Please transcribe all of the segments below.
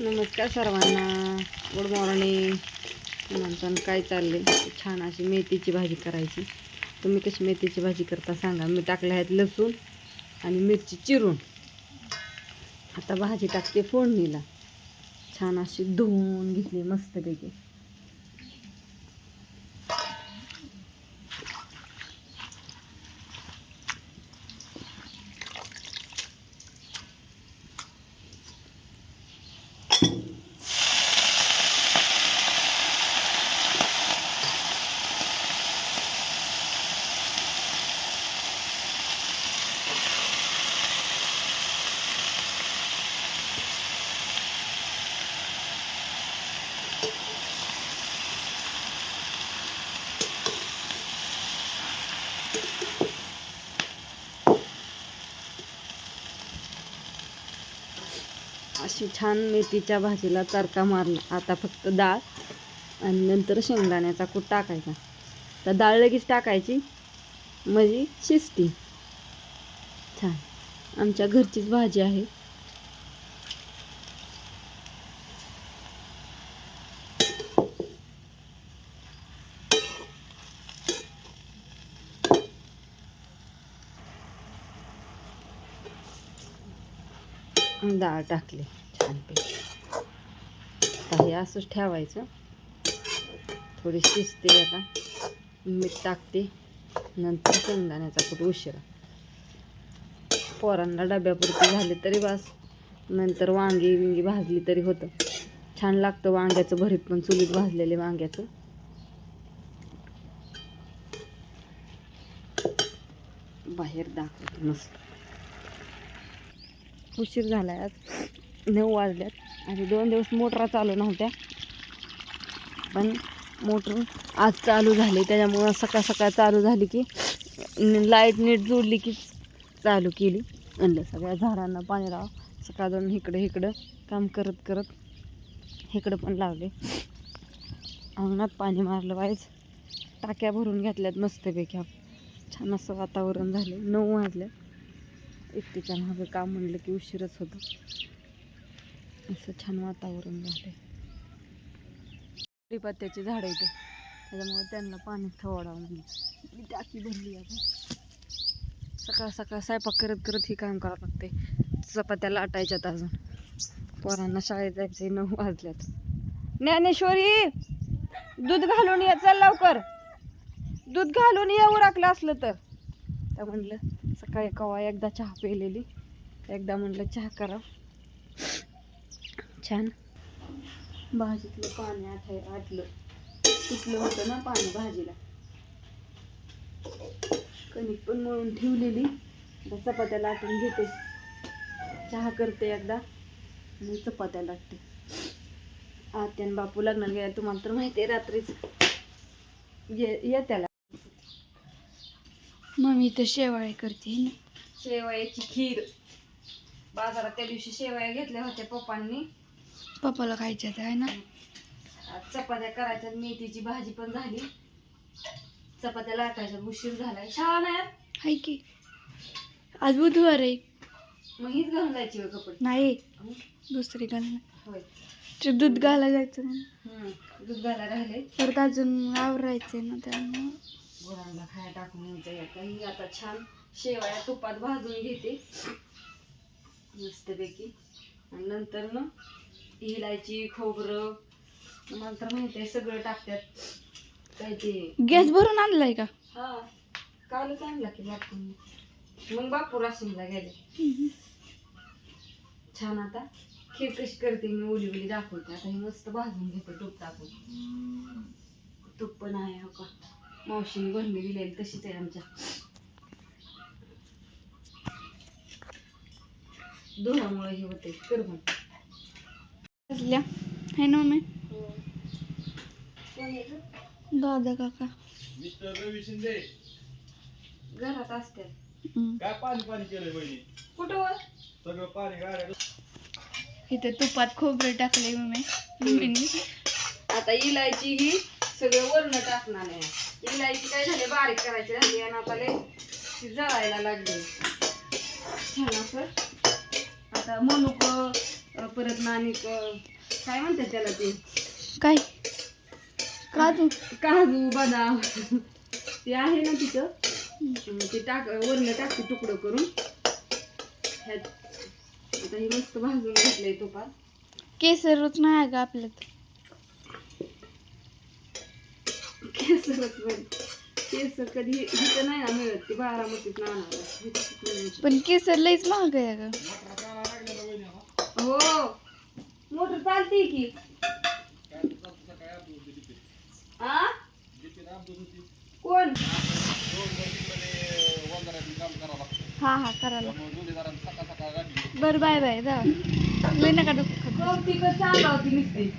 नमस्कार सर्वांना. Good morning नंतर काय चालले छान अशी मेथीची भाजी करायची. तुम्ही कशी मेथीची भाजी करता सांगा. मी टाकल्या आहेत लसूण आणि मिरची चिरून. आता भाजी टाकते फोडणीला. छान अशी धुवून घेतली मस्तपैकी. अशी छान मेथीच्या भाजीला तडका मारला. आता फक्त डाळ आणि नंतर शेंगदाण्याचा कूट टाकायचा. तर डाळ लगेच टाकायची. म्हणजे शिस्ती छान. आमच्या घरचीच भाजी आहे. डाळ टाकली छानपैकी. आता हे असंच ठेवायचं. थोडी शिजते आता. मीठ टाकते. नंतर शेंगदाण्याचा कुठं उशिरा. पोरांना डब्यापुरती झाले तरी बस नंतर वांगी विंगी भाजली तरी होतं. छान लागतं वांग्याचं भरीत पण चुलीत भाजलेले वांग्याचं. बाहेर दाखवते मस्त. उशीर झाला आहे आज. नऊ वाजल्यात. आणि दोन दिवस मोटरा चालू नव्हत्या. पण मोटर आज चालू झाली. त्याच्यामुळं सकाळ सकाळ चालू झाली की लाइट नीट जोडली की चालू केली. आणलं सगळ्या झाडांना पाणी राव सकाळ जाऊन इकडं इकडं काम करत करत इकडं पण लावले. अंगणात पाणी मारलं वाईज टाक्या भरून घेतल्यात मस्तपैकी. छान असं वातावरण झालं. नऊ वाजल्या एकटीच्या मागं काम म्हणलं की उशीरच होतं. असं छान वातावरण झालं पत्त्याची झाडं इथं. त्याच्यामुळे त्यांना पाणी ठेवाडावं म्हणजे टाकी भरली आता. सकाळ सकाळ स्वयंपाक करत करत ही काम करावं लागते चपात्या लाटायच्यात अजून. पोरांना शाळेत जायचे नऊ वाजल्यात. ज्ञानेश्वरी! दूध घालून ये चल लवकर. दूध घालून ये टाकलं असलं तर. तर म्हणलं सकाळी कवा एकदा चहा पिलेली. एकदा म्हणलं चहा करा छान. भाजीतलं पाणी आठ आटलं. सुटलं होतं ना पाणी भाजीला. कणिक पण मळून ठेवलेली. आता चपात्या लाटून घेते. चहा करते एकदा. आणि चपात्या लाटते. आत्यान बापू लग्नाला गेल्या तुम्हाला तर माहिती आहे रात्रीच. ये येत्याला मम्मी तर शेवाळे करते ना. शेवयाची खीर. बाजारात त्या दिवशी शेवया घेतल्या होत्या पप्पांनी. पप्पाला खायच्या आहे ना. आज चपात्या करायच्या मेथीची भाजी पण झाली. चपात्या लाटायच्या उशीर झालाय. नाही आज? हाय की. आज बुधवार आहे. मग हीच घालून जायची होय कपडे? नाही. दुसरी घालणं होय. ते दूध घालायला जायचं ना. दूध घालायला राहिले. परत अजून आवरायचंय ना त्यामुळं. गुरांना खाया टाकून यायचं आहे. काही आता छान शेवया तुपात भाजून घेते. मस्तपैकी. आणि नंतर ना इलायची खोबरं मला तर माहिती सगळं टाकतात. काय ते? गॅस भरून आणलाय का? हा. कालच आणला की बापून. मग बापू राशीनला गेले. छान आता. खीर कशी करते मी ओली ओली दाखवते. आता हे मस्त भाजून घेते तूप टाकून. तूप पण आहे हो का? मावशीने भरणी दिलेली तशीच आहे आमच्या. धुरामुळे हे होते असल्या. है. ना दादा काका. मिस्टर रवी शिंदे. घरात असते. काय पाणी पाणी केलंय बहिणी? कुठं? सगळं पाणी गाड्या इथे तुपात खोबरं टाकलंय मम्मीने आता इलायची ही सगळं वरण टाकणार आहे. इलायची काय झाली? बारीक करायची झाली आणि आता ती जळायला लागली. छान असं आता मनुक परत ना आणि क- काय म्हणतात त्याला ते? काय? काजू. काजू बदाम. ते आहे ना तिथं. ते टाक वरनं टाकते तुकडं करून. ह्यात. आता हे मस्त भाजून घेतलंय तुपात केसरच नाही आहे का आपल्यात केसरच पण केसर कधी इथं नाही ना मिळत ते बारामतीत पण केसर लईच महाग आहे का हो. मोटर चालते की. आ? कोण? हा हा करायला बरं बाय बाय जा. लई नका डोकं खात. कौतिकच सांगा होती नुसती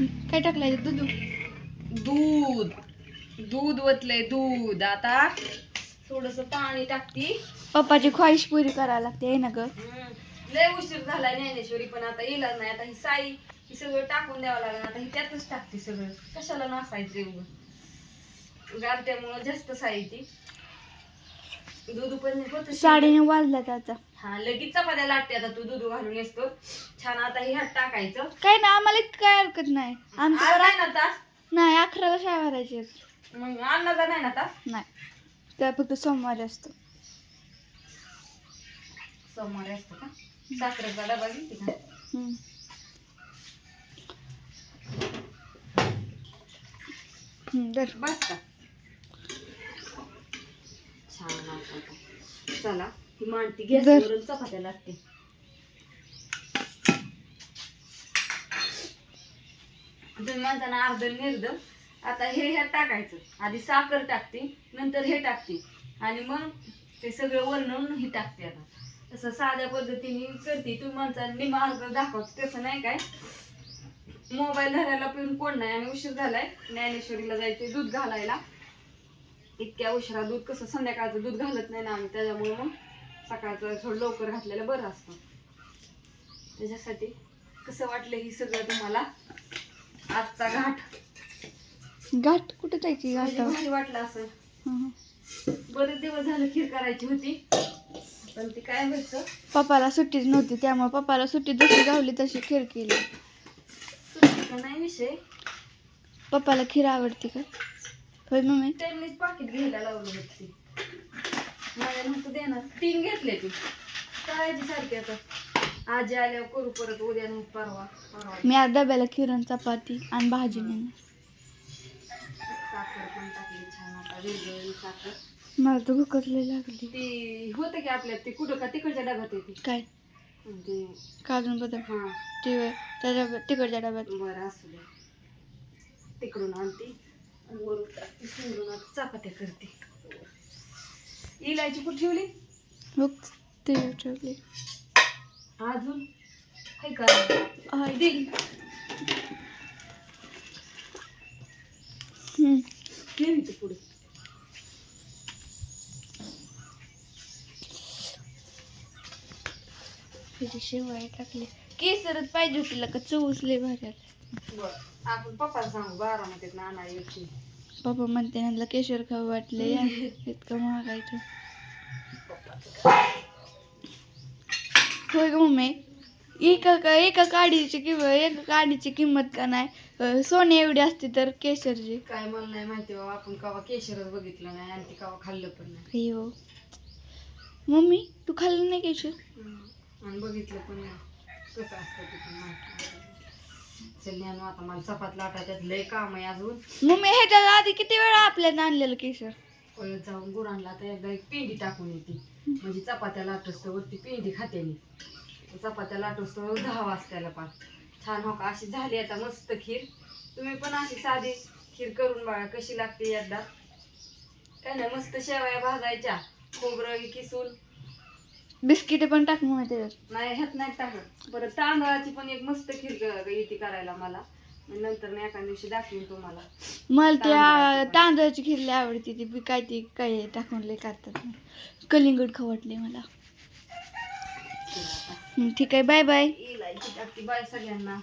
काय टाकलाय दूध. दूध. दूध वतलंय दूध. आता थोडस पाणी टाकती. पप्पाची ख्वाहिश पुरी करायला लागते आहे ना ग? लय उशीर झालाय ज्ञानेश्वरी पण आता येणार नाही. आता ही साई ही सगळं टाकून द्यावं लागेल. आता ही त्यातच टाकते सगळं. कशाला नासायचं एवढं? गारट्यामुळं जास्त साई ती. दूध पण होतं साडेनऊ वाजला त्याचा. हा लगेच चपात्या लागते आता तू दूध घालून येतो छान आता हे हात टाकायचं. काय ना आम्हाला इतकं काय हरकत नाही. आज नाही ना तास नाही अकराला शाळा भरायची आहे. मग अन्नाचा नाही ना तास नाही. त्या फक्त सोमवारी असतो. सोमवारी असतो का? साखरेचा डबा घेते का? हम्म. हम्म, धर. बस का? छान असं का. चला ही मांडती. गॅसवरून चपात्या लागते. तुम्ही अर्ध निर्द आता हे ह्यात टाकायचं. आधी साखर टाकते नंतर हे टाकते. आणि मग ते सगळं वरणून हे टाकते आता. तसं साध्या पद्धतीने करते. तुम्ही म्हणता निमा अर्ध दाखवते. तसं नाही काय? मोबाईल धरायला पण कोण नाही आणि उशीर झालाय. ज्ञानेश्वरीला जायचे दूध घालायला. इतक्या उशिरा दूध कसं संध्याकाळचं दूध घालत नाही ना आम्ही त्याच्यामुळे मग सकाळचं थोडं लवकर घातलेलं बरं असतं. त्याच्यासाठी कसं वाटलं ही सगळं तुम्हाला? आजचा घाट. गाठ कुठे जायची म्हणजे गाठ भारी वाटलं असं. बरेच दिवस झालं खीर करायची होती. पण ती काय व्हायचं? पप्पाला सुट्टीच नव्हती त्यामुळे पप्पाला सुट्टी जशी गावली तशी खीर केली. सुट्टीचा नाही विषय. पप्पाला खीर आवडते का? होय मम्मी. त्यांनीच पाकिट घ्यायला लावलं होतं. ते माझ्या नव्हतं देणार. तीन घेतले ते. करायची सारखी आता. आजी आल्यावर करू परत उद्या नाही परवा परवा. मी आज डब्याला खीर आणि चपाती आणि भाजी नेणार. साखर पण टाकली छान आता वेगवेगळी साखर. मला तर भूकच लई लागली. ती होतं की आपल्यात ते कुठं का तिकडच्या डब्यात येते. काय? ते. काजून बदल हा. ते त्या डब्यात तिकडच्या डब्यात. बरं असू दे. तिकडून आणते. आणि वरून टाकते सोडून आता चपात्या करते इलायची कुठे ठेवली मग ते ठेवले अजून हाय का आहे. दे हम्म. ठेवी ते पुढे त्याची शेवाय टाकली केसरच पाहिजे होती का चवच लय भारी आली. आपण पप्पाला सांगू बारामतीत नाना यायची पप्पा म्हणते यांना केशर खाऊ वाटले इतकं महागायचं होय ग मम्मी. एका एका काडीची किंमत एका काडीची किंमत का नाही? सोने एवढी असते तर केशरची. काय मला नाही माहिती बाबा आपण कवा केशरच बघितलं नाही आणि ते कवा खाल्लं पण नाही. अयो मम्मी तू खाल्लं नाही केशर. आणि बघितलं पण नाही. कसं असतं ते पण माहिती ज्ञानू आता मला चपात लाटायच्यात लय काम आहे अजून. मम्मी ह्याच्या आधी किती वेळा आपल्याला आणलेलं केशर? पळत जाऊन गुरांना आता एकदा एक पेंडी टाकून येते. म्हणजे चपात्या लाटोस तर वरती पेंडी खाते मी. चपात्या तर दहा वाजताला पार. छान हो का? अशी झाली आता मस्त खीर. तुम्ही पण अशी साधी खीर करून बघा कशी लागते एकदा. काय नाही मस्त शेवया भाजायच्या. खोबरं किसून बिस्किट पण टाक मम्मी त्याच्यात. नाही ह्यात नाही टाकत. परत तांदळाची पण एक मस्त खीर क- येते करायला मला. मग नंतर मी एका दिवशी दाखवीन तुम्हाला. मला ते आ, तांदळाची पण. तांदळाची खीर लय आवडते ती. बी काय ती काय टाकून लय करतात. कलिंगड खवटले मला. हं, ठीक आहे बाय बाय. इलायची टाकते बाय सगळ्यांना.